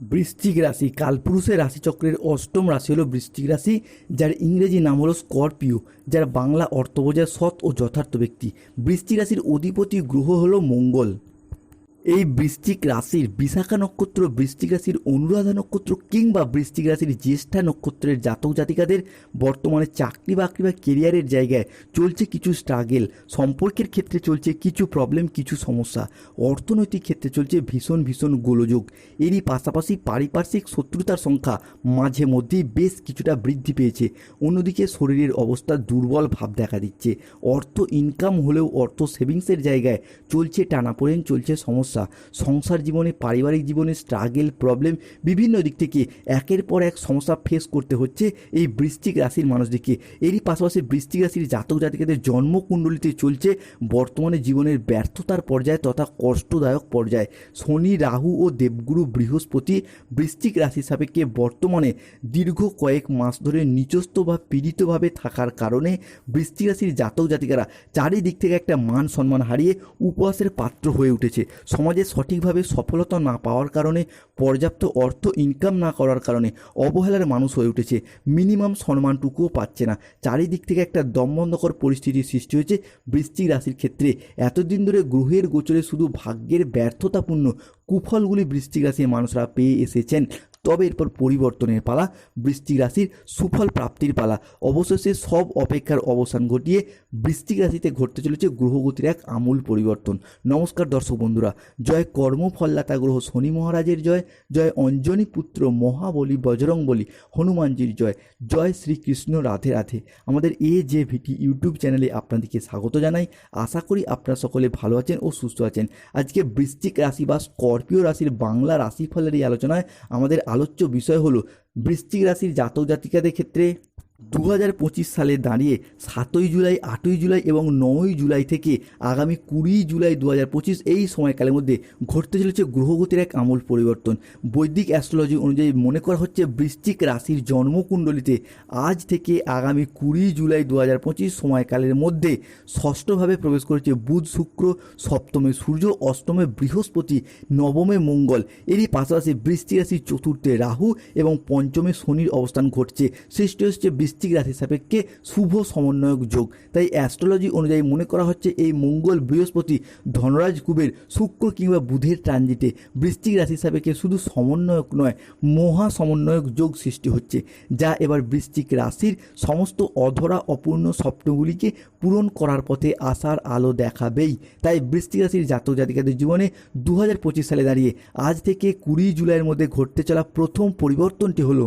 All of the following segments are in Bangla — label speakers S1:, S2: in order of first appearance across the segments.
S1: বৃশ্চিক রাশি, কালপুরুষের রাশিচক্রের অষ্টম রাশি হলো বৃশ্চিক রাশি, যার ইংরেজি নাম হলো স্করপিও, যার বাংলা অর্থ বোঝায় সৎ ও যথার্থ ব্যক্তি। বৃশ্চিক রাশির অধিপতি গ্রহ হলো মঙ্গল। এই বৃষ্টিক রাশির বিশাখা নক্ষত্র বৃষ্টিক রাশির অনুরাধা নক্ষত্র কিংবা বৃষ্টিক রাশির জ্যেষ্ঠা নক্ষত্রের জাতক জাতিকাদের বর্তমানে চাকরি বাকরি বা কেরিয়ারের জায়গায় চলছে কিছু স্ট্রাগেল সম্পর্কের ক্ষেত্রে চলছে কিছু প্রবলেম কিছু সমস্যা, অর্থনৈতিক ক্ষেত্রে চলছে ভীষণ ভীষণ গোলযোগ। এরই পাশাপাশি পারিপার্শ্বিক শত্রুতার সংখ্যা মাঝে মধ্যেই বেশ কিছুটা বৃদ্ধি পেয়েছে। অন্যদিকে শরীরের অবস্থা দুর্বল ভাব দেখা দিচ্ছে। অর্থ ইনকাম হলেও অর্থ সেভিংসের জায়গায় চলছে টানাপোড়েন, চলছে সমস্যা। সংসার জীবনে, পারিবারিক জীবনে স্ট্রাগেল প্রবলেম বিভিন্ন দিক থেকে একের পর এক সমস্যা ফেস করতে হচ্ছে এই বৃশ্চিক রাশির মানুষদেরকে। এরই পাশাপাশি বৃশ্চিক রাশির জাতক জাতিকাদের জন্মকুণ্ডলিতে চলছে বর্তমানে জীবনের ব্যর্থতার পর্যায়ে তথা কষ্টদায়ক পর্যায়ে। শনি, রাহু ও দেবগুরু বৃহস্পতি বৃশ্চিক রাশির সাপেক্ষে বর্তমানে দীর্ঘ কয়েক মাস ধরে নিচস্থ বা পীড়িতভাবে থাকার কারণে বৃশ্চিক রাশির জাতক জাতিকারা চারিদিক থেকে একটা মান সম্মান হারিয়ে উপহাসের পাত্র হয়ে উঠেছে। সমাজে সঠিকভাবে সফলতা না পাওয়ার কারণে, পর্যাপ্ত অর্থ ইনকাম না করার কারণে অবহেলার মানুষ হয়ে উঠেছে। মিনিমাম সম্মানটুকুও পাচ্ছে না। চারিদিক থেকে একটা দমবন্ধকর পরিস্থিতির সৃষ্টি হয়েছে বৃষ্টি রাশির ক্ষেত্রে। এতদিন ধরে গ্রহের গোচরে শুধু ভাগ্যের ব্যর্থতাপূর্ণ কুফলগুলি বৃশ্চিক রাশির মানুষরা পেয়ে এসেছেন। তবে এরপর পরিবর্তনের পালা, বৃশ্চিক রাশির সুফল প্রাপ্তির পালা। অবশেষে সব অপেক্ষার অবসান ঘটিয়ে বৃষ্টিক রাশিতে ঘটতে চলেছে গ্রহগতির এক আমূল পরিবর্তন। নমস্কার দর্শক বন্ধুরা, জয় কর্মফলদাতা গ্রহ শনি মহারাজের জয় জয় অঞ্জনী পুত্র মহাবলী বজরং বলি হনুমানজির জয় জয় শ্রীকৃষ্ণ রাধে রাধে। আমাদের এ যে ভিটি ইউটিউব চ্যানেলে আপনাদেরকে স্বাগত জানাই। আশা করি আপনারা সকলে ভালো আছেন ও সুস্থ আছেন। আজকে বৃষ্টিক রাশি বা স্করপিও রাশির বাংলা রাশিফলের এই আলোচনায় আমাদের আলোচ্য বিষয় হলো বৃশ্চিক রাশির জাতক জাতিকাদের ক্ষেত্রে দু হাজার পঁচিশ সালে দাঁড়িয়ে সাতই জুলাই, আটই জুলাই এবং নয়ই জুলাই থেকে আগামী কুড়ি জুলাই দু হাজার পঁচিশ এই সময়কালের মধ্যে ঘটতে চলেছে গ্রহগতির এক আমূল পরিবর্তন। বৈদিক অ্যাস্ট্রোলজি অনুযায়ী মনে করা হচ্ছে বৃশ্চিক রাশির জন্মকুণ্ডলিতে আজ থেকে আগামী কুড়ি জুলাই দু হাজার পঁচিশ সময়কালের মধ্যে ষষ্ঠভাবে প্রবেশ করেছে বুধ শুক্র, সপ্তমে সূর্য, অষ্টমে বৃহস্পতি, নবমে মঙ্গল। এরই পাশাপাশি বৃষ্টি রাশির চতুর্থে রাহু এবং পঞ্চমে শনির অবস্থান ঘটছে। সৃষ্টি হচ্ছে বৃশ্চিক রাশির সাপেক্ষে শুভ সমন্বয়ক যোগ। তাই অ্যাস্ট্রোলজি অনুযায়ী মনে করা হচ্ছে এই মঙ্গল বৃহস্পতি ধনরাজ কুবের শুক্র কিংবা বুধের ট্রানজিটে বৃশ্চিক রাশির সাপেক্ষে শুধু সমন্বয়ক নয়, মহা সমন্বয়ক যোগ সৃষ্টি হচ্ছে, যা এবার বৃশ্চিক রাশির সমস্ত অধরা অপূর্ণ স্বপ্নগুলিকে পূরণ করার পথে আসার আলো দেখাবেই। তাই বৃশ্চিক রাশির জাতক জাতিকাদের জীবনে দু হাজার পঁচিশ সালে দাঁড়িয়ে আজ থেকে কুড়ি জুলাইয়ের মধ্যে ঘটতে চলা প্রথম পরিবর্তনটি হলো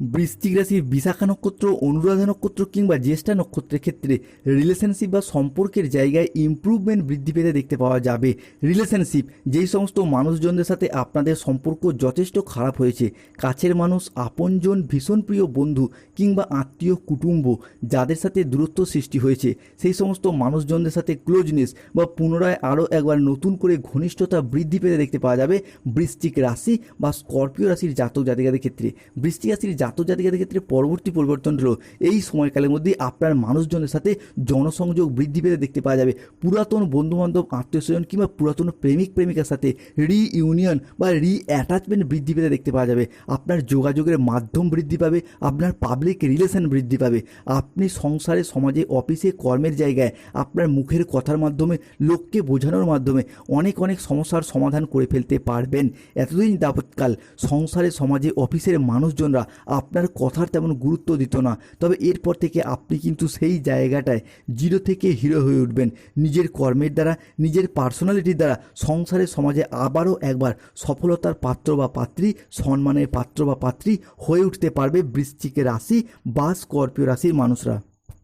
S1: বৃশ্চিক রাশির বিশাখা নক্ষত্র, অনুরাধা নক্ষত্র কিংবা জ্যেষ্ঠা নক্ষত্রের ক্ষেত্রে রিলেশনশিপ বা সম্পর্কের জায়গায় ইমপ্রুভমেন্ট বৃদ্ধি পেতে দেখতে পাওয়া যাবে। রিলেশনশিপ যেই সমস্ত মানুষজনদের সাথে আপনাদের সম্পর্ক যথেষ্ট খারাপ হয়েছে, কাছের মানুষ, আপনজন, ভীষণ প্রিয় বন্ধু কিংবা আত্মীয়, কুটুম্ব, যাদের সাথে দূরত্ব সৃষ্টি হয়েছে, সেই সমস্ত মানুষজনদের সাথে ক্লোজনেস বা পুনরায় আরও একবার নতুন করে ঘনিষ্ঠতা বৃদ্ধি পেতে দেখতে পাওয়া যাবে বৃশ্চিক রাশি বা স্করপিও রাশির জাতক জাতিকাদের ক্ষেত্রে। বৃশ্চিক রাশির জাতক জাতিকাদের ক্ষেত্রে পরবর্তী পরিবর্তন হলো, এই সময়কালের মধ্যে আপনার মানুষজনের সাথে জনসংযোগ বৃদ্ধি পেতে দেখতে পাওয়া যাবে। পুরাতন বন্ধুবান্ধব, আত্মীয় স্বজন কিংবা পুরাতন প্রেমিক, প্রেমিকার সাথে রি ইউনিয়ন বা রি অ্যাটাচমেন্ট বৃদ্ধি পেতে দেখতে পাওয়া যাবে। আপনার যোগাযোগের মাধ্যম বৃদ্ধি পাবে, আপনার পাবলিক রিলেশন বৃদ্ধি পাবে। আপনি সংসারে, সমাজে অফিসে কর্মের জায়গায় আপনার মুখের কথার মাধ্যমে, লোককে বোঝানোর মাধ্যমে অনেক অনেক সমস্যার সমাধান করে ফেলতে পারবেন। এতদিন যাবৎকাল সংসারে, সমাজে অফিসের মানুষজনরা আপনার কথার তেমন গুরুত্ব দিত না। তবে এরপর থেকে আপনি কিন্তু সেই জায়গাটায় জিরো থেকে হিরো হয়ে উঠবেন। নিজের কর্মের দ্বারা, নিজের পার্সোনালিটির দ্বারা সংসারে, সমাজে আবারও একবার সফলতার পাত্র বা পাত্রী, সম্মানের পাত্র বা পাত্রী হয়ে উঠতে পারবে বৃশ্চিক রাশি বা স্করপিও রাশির মানুষরা।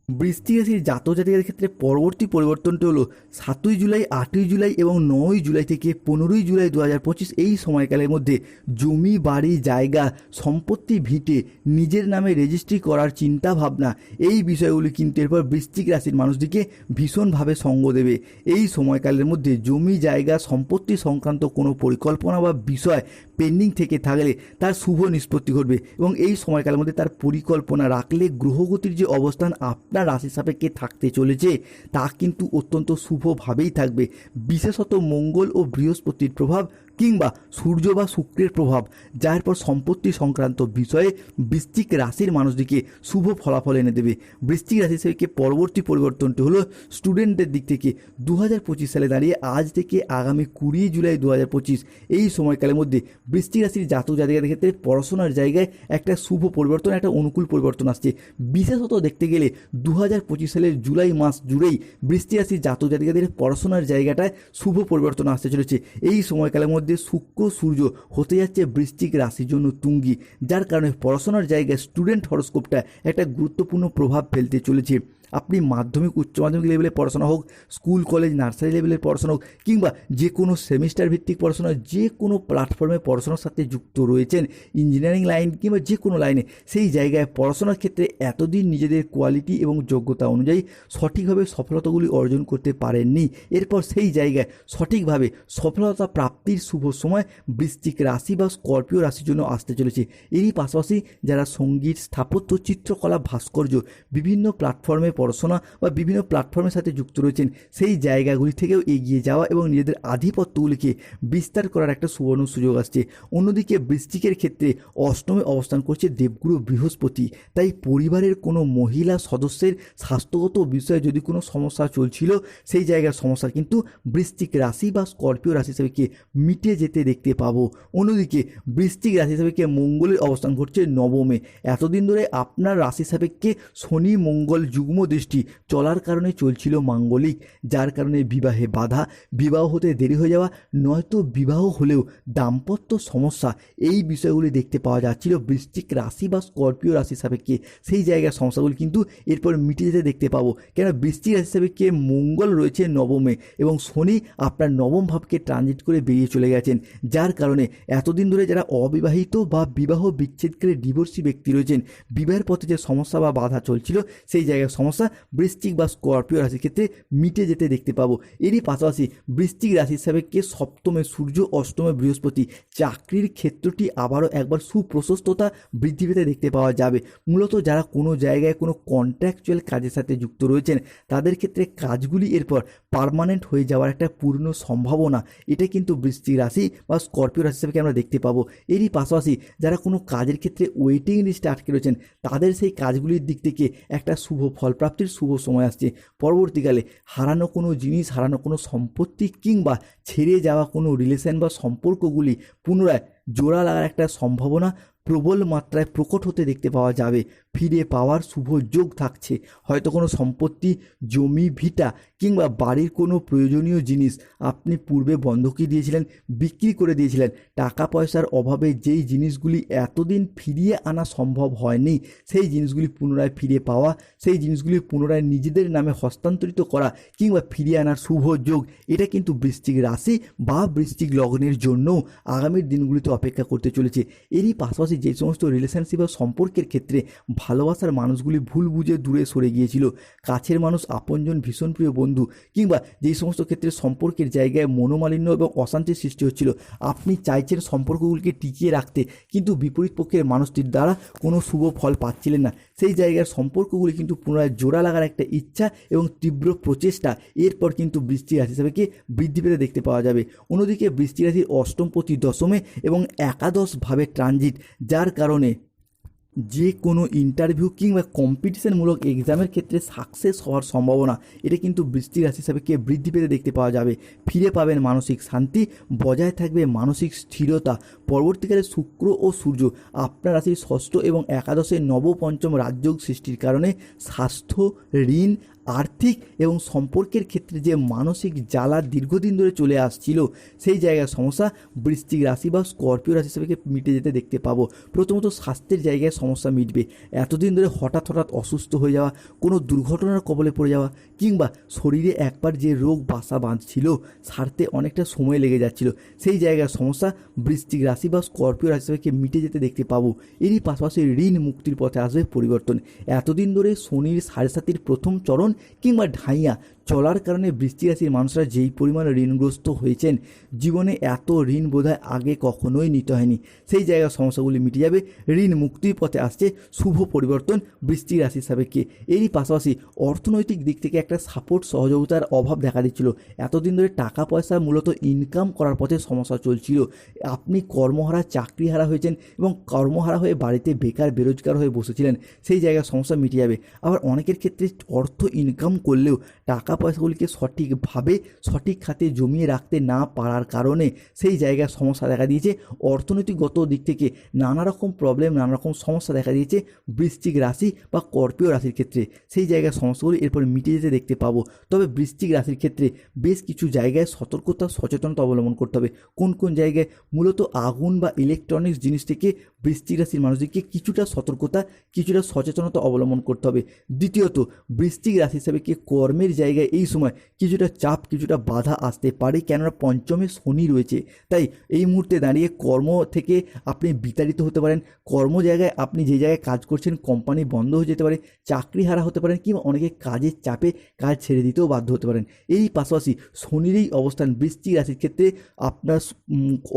S1: বৃষ্টি রাশির জাতক জাতিকাদের ক্ষেত্রে পরবর্তী পরিবর্তনটি হলো সাতই জুলাই, আটই জুলাই এবং নয়ই জুলাই থেকে পনেরোই জুলাই দু হাজার পঁচিশ এই সময়কালের মধ্যে জমি, বাড়ি, জায়গা, সম্পত্তি ভিটে নিজের নামে রেজিস্ট্রি করার চিন্তা ভাবনা এই বিষয়গুলি কিন্তু এরপর বৃশ্চিক রাশির মানুষটিকে ভীষণভাবে সঙ্গ দেবে। এই সময়কালের মধ্যে জমি, জায়গা, সম্পত্তি সংক্রান্ত কোনো পরিকল্পনা বা বিষয় পেন্ডিং থেকে থাকলে তার শুভ নিষ্পত্তি ঘটবে এবং এই সময়কালের মধ্যে তার পরিকল্পনা রাখলে গ্রহগতির যে অবস্থান আপনার রাশি সাপেক্ষে থাকতে চলেছে তা কিন্তু অত্যন্ত শুভভাবেই থাকবে। বিশেষত মঙ্গল ও বৃহস্পতির প্রভাব কিংবা সূর্য বা শুক্রের প্রভাব, যার পর সম্পত্তি সংক্রান্ত বিষয়ে বৃশ্চিক রাশির মানুষদিকে শুভ ফলাফল এনে দেবে। বৃশ্চিক রাশি থেকে পরবর্তী পরিবর্তনটি হলো স্টুডেন্টদের দিক থেকে। দু হাজার পঁচিশ সালে দাঁড়িয়ে আজ থেকে আগামী কুড়ি জুলাই দু হাজার পঁচিশ, এই সময়কালের মধ্যে বৃষ্টি রাশির জাতক জাতিকাদের ক্ষেত্রে পড়াশোনার জায়গায় একটা শুভ পরিবর্তন, একটা অনুকূল পরিবর্তন আসছে। বিশেষত দেখতে গেলে দু হাজার পঁচিশ সালের জুলাই মাস জুড়েই বৃষ্টি রাশির জাতক জাতিকাদের পড়াশোনার জায়গাটায় শুভ পরিবর্তন আসতে চলেছে। এই সময়কালের মধ্যে শুক্র সূর্য হতে যাচ্ছে বৃষ্টিক রাশির জন্য তুঙ্গি, যার কারণে পড়াশোনার জায়গায় স্টুডেন্ট হরস্কোপটা একটা গুরুত্বপূর্ণ প্রভাব ফেলতে চলেছে। আপনি মাধ্যমিক, উচ্চ মাধ্যমিক লেভেলে পড়াশোনা হোক স্কুল কলেজ নার্সারি লেভেলের পড়াশোনা হোক, কিংবা যে কোনো সেমিস্টার ভিত্তিক পড়াশোনা যে কোনো প্ল্যাটফর্মে পড়াশোনার সাথে যুক্ত রয়েছেন ইঞ্জিনিয়ারিং লাইন কিংবা যে কোনো লাইনে সেই জায়গায় পড়াশোনার ক্ষেত্রে এতদিন নিজেদের কোয়ালিটি এবং যোগ্যতা অনুযায়ী সঠিকভাবে সফলতাগুলি অর্জন করতে পারেননি। এরপর সেই জায়গায় সঠিকভাবে সফলতা প্রাপ্তির শুভ সময় বৃশ্চিক রাশি বা স্করপিও রাশির জন্য আসতে চলেছে। এরই পাশাপাশি যারা সংগীত, স্থাপত্য, চিত্রকলা, ভাস্কর্য, বিভিন্ন প্ল্যাটফর্মে পড়াশোনা বা বিভিন্ন প্ল্যাটফর্মের সাথে যুক্ত রয়েছেন, সেই জায়গাগুলি থেকেও এগিয়ে যাওয়া এবং নিজেদের আধিপত্যগুলিকে বিস্তার করার একটা সুবর্ণ সুযোগ আসছে। অন্যদিকে বৃশ্চিকের ক্ষেত্রে অষ্টমে অবস্থান করছে দেবগুরু বৃহস্পতি। তাই পরিবারের কোনো মহিলা সদস্যের স্বাস্থ্যগত বিষয়ে যদি কোনো সমস্যা চলছিল, সেই জায়গার সমস্যা কিন্তু বৃশ্চিক রাশি বা স্করপিও রাশি হিসেবেকে মিটে যেতে দেখতে পাবো। অন্যদিকে বৃশ্চিক রাশি হিসাবেকে মঙ্গলের অবস্থান ঘটছে নবমে। এতদিন ধরে আপনার রাশি সাপেক্ষে শনি, মঙ্গল, যুগ্ম দৃষ্টি চলার কারণে চলছিল মাঙ্গলিক, যার কারণে বিবাহে বাধা, বিবাহ হতে দেরি হয়ে যাওয়া, নয়তো বিবাহ হলেও দাম্পত্য সমস্যা, এই বিষয়গুলি দেখতে পাওয়া যাচ্ছিল। বৃশ্চিক রাশি বা স্করপিও রাশি সাপেক্ষে সেই জায়গার সমস্যাগুলি কিন্তু এরপর মিটে যেতে দেখতে পাবো। কেন বৃষ্টি রাশি সাপেক্ষে মঙ্গল রয়েছে নবমে এবং শনি আপনার নবম ভাবকে ট্রানজিট করে বেরিয়ে চলে গেছেন, যার কারণে এতদিন ধরে যারা অবিবাহিত বা বিবাহ বিচ্ছেদকারী ডিভোর্সি ব্যক্তি রয়েছেন, বিবাহের পথে যে সমস্যা বা বাধা চলছিল, সেই জায়গার সমস্যা বৃশ্চিক বা স্করপিও রাশির ক্ষেত্রে মিটে যেতে দেখতে পাবো। এরই পাশাপাশি বৃশ্চিক রাশি হিসাবে কে সপ্তমে সূর্য, অষ্টমে বৃহস্পতি, চাকরির ক্ষেত্রটি আবারও একবার সুপ্রশস্ততা বৃদ্ধি পেতে দেখতে পাওয়া যাবে। মূলত যারা কোনো জায়গায় কোনো কন্ট্রাকচুয়াল কাজের সাথে যুক্ত রয়েছেন, তাদের ক্ষেত্রে কাজগুলি এরপর পার্মানেন্ট হয়ে যাওয়ার একটা পূর্ণ সম্ভাবনা। এটা কিন্তু বৃশ্চিক রাশি বা স্করপিও রাশি হিসেবে আমরা দেখতে পাবো। এরই পাশাপাশি যারা কোনো কাজের ক্ষেত্রে ওয়েটিং লিস্টে আটকে রয়েছেন, তাদের সেই কাজগুলির দিক থেকে একটা শুভ ফলপ্রাপ্তির শুভ সময় আসছে। পরবর্তীকালে হারানো কোনো জিনিস, হারানো কোনো সম্পত্তি কিংবা ছেড়ে যাওয়া কোনো রিলেশন বা সম্পর্কগুলি পুনরায় জোড়া লাগার একটা সম্ভাবনা প্রবল মাত্রায় প্রকট হতে দেখতে পাওয়া যাবে। ফিরে পাওয়ার শুভ যোগ থাকছে। হয়তো কোনো সম্পত্তি, জমি, ভিটা কিংবা বাড়ির কোনো প্রয়োজনীয় জিনিস আপনি পূর্বে বন্ধকি দিয়েছিলেন, বিক্রি করে দিয়েছিলেন। টাকা পয়সার অভাবে যেই জিনিসগুলি এতদিন ফিরিয়ে আনা সম্ভব হয়নি, সেই জিনিসগুলি পুনরায় ফিরে পাওয়া, সেই জিনিসগুলি পুনরায় নিজেদের নামে হস্তান্তরিত করা কিংবা ফিরিয়ে আনার শুভ যোগ, এটা কিন্তু বৃষ্টিক রাশি বা বৃষ্টিক লগ্নের জন্য আগামীর দিনগুলিতে অপেক্ষা করতে চলেছে। এরই পাশাপাশি যে সমস্ত রিলেশনশিপ বা সম্পর্কের ক্ষেত্রে ভালোবাসার মানুষগুলি ভুল বুঝে দূরে সরে গিয়েছিল। কাছের মানুষ আপনজন ভীষণ প্রিয় বন্ধু কিংবা যেই সমস্ত ক্ষেত্রে সম্পর্কের জায়গায় মনোমালিন্য এবং অশান্তির সৃষ্টি হচ্ছিল। আপনি চাইছেন সম্পর্কগুলিকে টিকিয়ে রাখতে কিন্তু বিপরীত পক্ষের মানুষটির দ্বারা কোনো শুভ ফল পাচ্ছিলেন না। সেই জায়গার সম্পর্কগুলি কিন্তু পুনরায় জোড়া লাগার একটা ইচ্ছা এবং তীব্র প্রচেষ্টা এরপর কিন্তু বৃষ্টি রাশি হিসাবেকে বৃদ্ধি পেতে দেখতে পাওয়া যাবে। অন্যদিকে বৃষ্টি রাশির অষ্টমপতি দশমে এবং একাদশভাবে ট্রানজিট যার কারণে যে কোনো ইন্টারভিউ কিংবা কম্পিটিশনমূলক এক্সামের ক্ষেত্রে সাকসেস হওয়ার সম্ভাবনা, এটা কিন্তু বৃষ্টি রাশি হিসাবে কে বৃদ্ধি পেতে দেখতে পাওয়া যাবে। ফিরে পাবেন মানসিক শান্তি, বজায় থাকবে মানসিক স্থিরতা। পরবর্তীকালে শুক্র ও সূর্য আপনার রাশির ষষ্ঠ এবং একাদশের নবপঞ্চম রাজযোগ সৃষ্টির কারণে স্বাস্থ্য, ঋণ আর্থিক এবং সম্পর্কের ক্ষেত্রে যে মানসিক জ্বালা দীর্ঘদিন ধরে চলে আসছিল, সেই জায়গায় সমস্যা বৃশ্চিক রাশি বা স্করপিও রাশি হিসেবে মিটে যেতে দেখতে পাবো। প্রথমত স্বাস্থ্যের জায়গায় সমস্যা মিটবে। এতদিন ধরে হঠাৎ হঠাৎ অসুস্থ হয়ে যাওয়া, কোনো দুর্ঘটনার কবলে পড়ে যাওয়া কিংবা শরীরে একবার যে রোগ বাসা বাঁধছিল, সারতে অনেকটা সময় লেগে যাচ্ছিল। সেই জায়গার সমস্যা বৃশ্চিক রাশি বা স্করপিও রাশি হিসেবে মিটে যেতে দেখতে পাবো। এরই পাশাপাশি ঋণ মুক্তির পথে আসবে পরিবর্তন। এতদিন ধরে শনির সাড়ে সাতির প্রথম চরণ কিংবা ঢাইয়া চলার কারণে বৃষ্টিক রাশির মানুষরা যেই পরিমাণ ঋণগ্রস্ত হয়েছেন, জীবনে এত ঋণ বোধহয় আগে কখনোই নিতে হয়নি। সেই জায়গার সমস্যাগুলি মিটে যাবে, ঋণ মুক্তির পথে আসছে, শুভ পরিবর্তন বৃষ্টিক রাশির সাপেক্ষে। এরই পাশাপাশি অর্থনৈতিক দিক থেকে একটা সাপোর্ট সহযোগিতার অভাব দেখা দিচ্ছিল। এতদিন ধরে টাকা পয়সা মূলত ইনকাম করার পথে সমস্যা চলছিল। আপনি কর্মহারা, চাকরিহারা হয়েছেন এবং কর্মহারা হয়ে বাড়িতে বেকার, বেরোজগার হয়ে বসেছিলেন। সেই জায়গার সমস্যা মিটে যাবে। আবার অনেকের ক্ষেত্রে অর্থ ইনকাম করলেও টাকা পয়সাগুলিকে সঠিকভাবে, সঠিক খাতে জমিয়ে রাখতে না পারার কারণে সেই জায়গায় সমস্যা দেখা দিয়েছে। অর্থনৈতিকগত দিক থেকে নানা রকম প্রবলেম নানা রকম সমস্যা দেখা দিয়েছে বৃশ্চিক রাশি বা কর্পীয় রাশির ক্ষেত্রে। সেই জায়গার সমস্যাগুলি এরপর মিটে যেতে দেখতে পাবো। তবে বৃশ্চিক রাশির ক্ষেত্রে বেশ কিছু জায়গায় সতর্কতা, সচেতনতা অবলম্বন করতে হবে। কোন কোন জায়গায় মূলত আগুন বা ইলেকট্রনিক্স জিনিস থেকে বৃশ্চিক রাশির মানুষদেরকে কিছুটা সতর্কতা, কিছুটা সচেতনতা অবলম্বন করতে হবে। দ্বিতীয়ত বৃশ্চিক রাশি হিসাবে কি কর্মের জায়গায় এই সময় কিছুটা চাপ, কিছুটা বাধা আসতে পারে? কেননা পঞ্চমে শনি রয়েছে। তাই এই মুহূর্তে দাঁড়িয়ে কর্ম থেকে আপনি বিতাড়িত হতে পারেন। কর্ম জায়গায় আপনি যে জায়গায় কাজ করছেন, কোম্পানি বন্ধ হয়ে যেতে পারে, চাকরি হারা হতে পারেন কিংবা অনেকে কাজের চাপে কাজ ছেড়ে দিতেও বাধ্য হতে পারেন। এই পাশাপাশি শনির এই অবস্থান বৃষ্টিক রাশির ক্ষেত্রে আপনার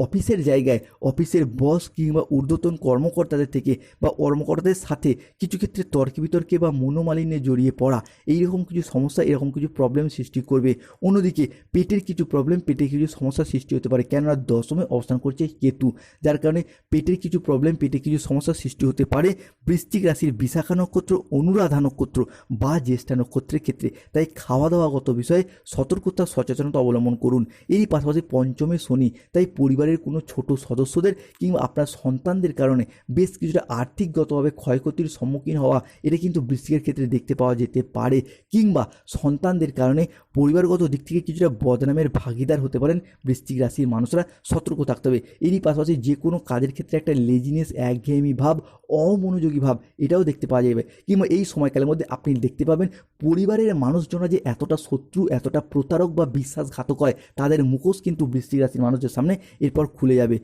S1: অফিসের জায়গায়, অফিসের বস কিংবা ঊর্ধ্বতন কর্মকর্তাদের থেকে বা কর্মকর্তাদের সাথে কিছু ক্ষেত্রে তর্কে বিতর্কে বা মনোমালিন্যে জড়িয়ে পড়া, এইরকম কিছু সমস্যা, এরকম কিছু প্রবলেম সৃষ্টি করবে। অন্যদিকে পেটের কিছু প্রবলেম পেটে কিছু সমস্যার সৃষ্টি হতে পারে। কেননা দশমে অবস্থান করছে কেতু, যার কারণে পেটের কিছু প্রবলেম পেটে কিছু সমস্যার সৃষ্টি হতে পারে বৃশ্চিক রাশির বিশাখা নক্ষত্র, অনুরাধা নক্ষত্র বা জ্যেষ্ঠা নক্ষত্রের ক্ষেত্রে। তাই খাওয়া দাওয়াগত বিষয়ে সতর্কতা, সচেতনতা অবলম্বন করুন। এরই পাশাপাশি পঞ্চমে শনি, তাই পরিবারের কোনো ছোট সদস্যদের কিংবা আপনার সন্তানদের কারণে বেশ কিছুটা আর্থিকগতভাবে ক্ষয়ক্ষতির সম্মুখীন হওয়া এটা কিন্তু বৃশ্চিকের ক্ষেত্রে দেখতে পাওয়া যেতে পারে। কিংবা সন্তানদের কারণে পরিবারগত দিক থেকে কিছুটা বদনামের ভাগিদার হতে পারেন বৃশ্চিক রাশির মানুষরা। সতর্ক থাকতে হবে। এরই পাশাপাশি যে কোনো কাজের ক্ষেত্রে একটা লেজিনেস একঘেয়েমি ভাব, অমনোযোগী ভাব, এটাও দেখতে পাওয়া যাবে। কিংবা এই সময়কালের মধ্যে আপনি দেখতে পাবেন পরিবারের মানুষজনরা যে এতটা শত্রু, এতটা প্রতারক বা বিশ্বাসঘাতক হয়, তাদের মুখোশ কিন্তু বৃশ্চিক রাশির মানুষদের সামনে এরপর খুলে যাবে।